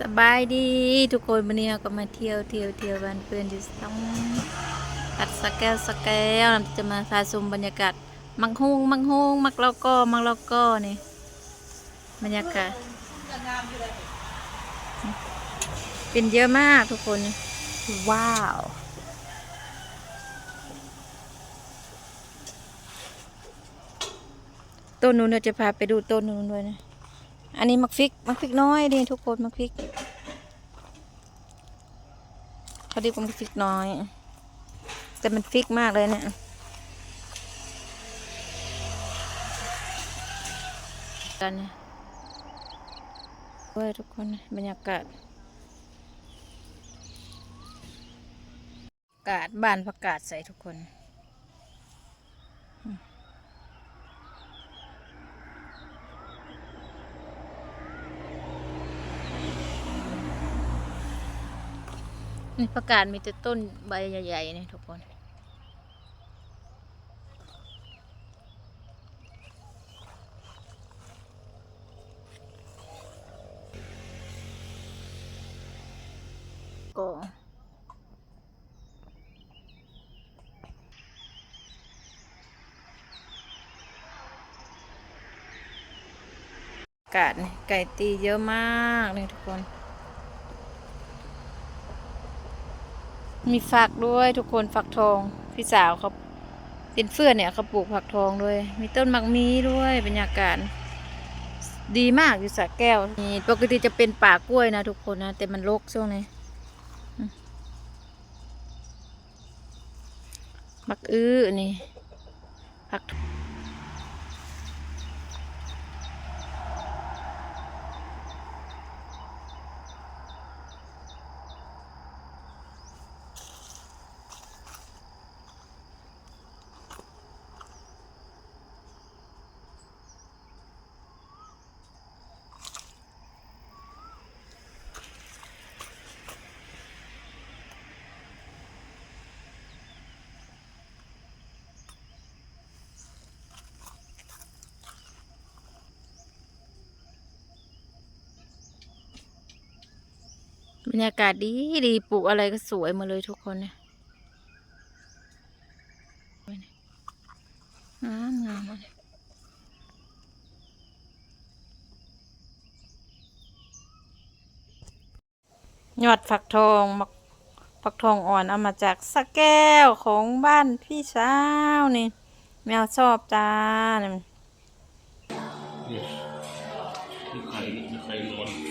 สบายดีทุกคนวันนี้เราก็มาเที่ยวเที่ยวเที่ยวบ้านเพื่อนที่ต้องตัดสแกวสแกวเราจะมาพาชมบรรยากาศ มังฮุงมังฮุงมักลาก็มักลาก็นี่บรรยากาศเป็นเยอะมากทุกคน ว้าวต้นนู้นเราจะพาไปดูต้นนู้นด้วยนะ อันนี้มักฟิกมักฟิกน้อยนี่ทุกคนมักฟิกเขาเรีกว่ามักฟิกน้อย แต่มันฟิกมากเลยเนี่ยกันด้วยทุกคนบรรยากาศอากาศบ้านประกาศใส่ทุกคน นี่ประกาศมีแต่ต้นใบใหญ่ๆนี่ทุกคนก็อากาศนี่ไก่ตีเยอะมากเลยทุกคน มีฝักด้วยทุกคนฝักทองพี่สาวเขาเป็นเฟื่อนเนี่ยเขาปลูกฝักทองด้วย มีต้นมักมีด้วยบรรยากาศดีมากอยู่สระแก้วนี่ปกติจะเป็นป่ากล้วยนะทุกคนนะ แต่มันรกช่วงนี้มักอื้อนี่ฝัก รรยากาศดีดีปลูกอะไรก็สวยมาเลยทุกคนเนี่ยงามงามเลยยอดฝักทองฝักทองอ่อนเอามาจากสะแก้วของบ้านพี่สาวนี่ แมวชอบจ้านี่นี่มีไข่มีไข่ร้อน